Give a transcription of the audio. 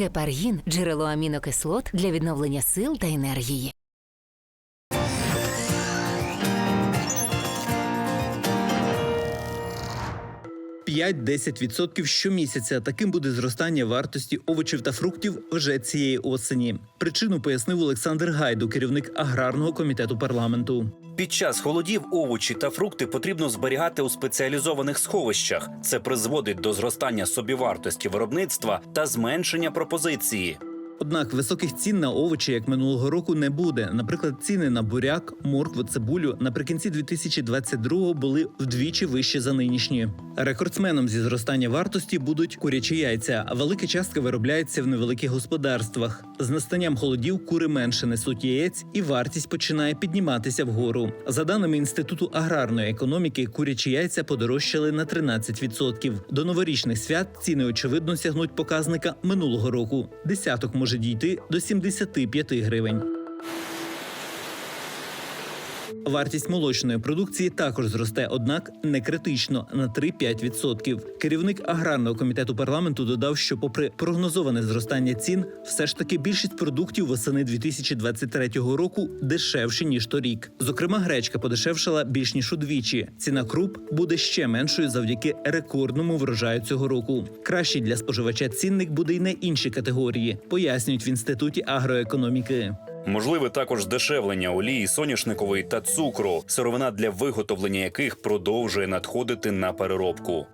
Гепаргін джерело амінокислот для відновлення сил та енергії. – 5-10% щомісяця. Таким буде зростання вартості овочів та фруктів вже цієї осені. Причину пояснив Олександр Гайду, керівник аграрного комітету парламенту. Під час холодів овочі та фрукти потрібно зберігати у спеціалізованих сховищах. Це призводить до зростання собівартості виробництва та зменшення пропозиції. Однак високих цін на овочі, як минулого року, не буде. Наприклад, ціни на буряк, моркву, цибулю наприкінці 2022-го були вдвічі вищі за нинішні. Рекордсменом зі зростання вартості будуть курячі яйця. а Велика частка виробляється в невеликих господарствах. З настанням холодів кури менше несуть яєць, і вартість починає підніматися вгору. За даними інституту аграрної економіки, курячі яйця подорожчали на 13%. До новорічних свят ціни очевидно сягнуть показника минулого року. Десяток може дійти до 75 гривень. Вартість молочної продукції також зросте, однак не критично на 3-5%. Керівник аграрного комітету парламенту додав, що, попри прогнозоване зростання цін, все ж таки більшість продуктів восени 2023 року дешевші ніж торік. Зокрема, гречка подешевшала більш ніж удвічі. Ціна круп буде ще меншою завдяки рекордному врожаю цього року. Кращий для споживача цінник буде й на інші категорії, пояснюють в інституті агроекономіки. Можливе також здешевлення олії соняшникової та цукру, сировина для виготовлення яких продовжує надходити на переробку.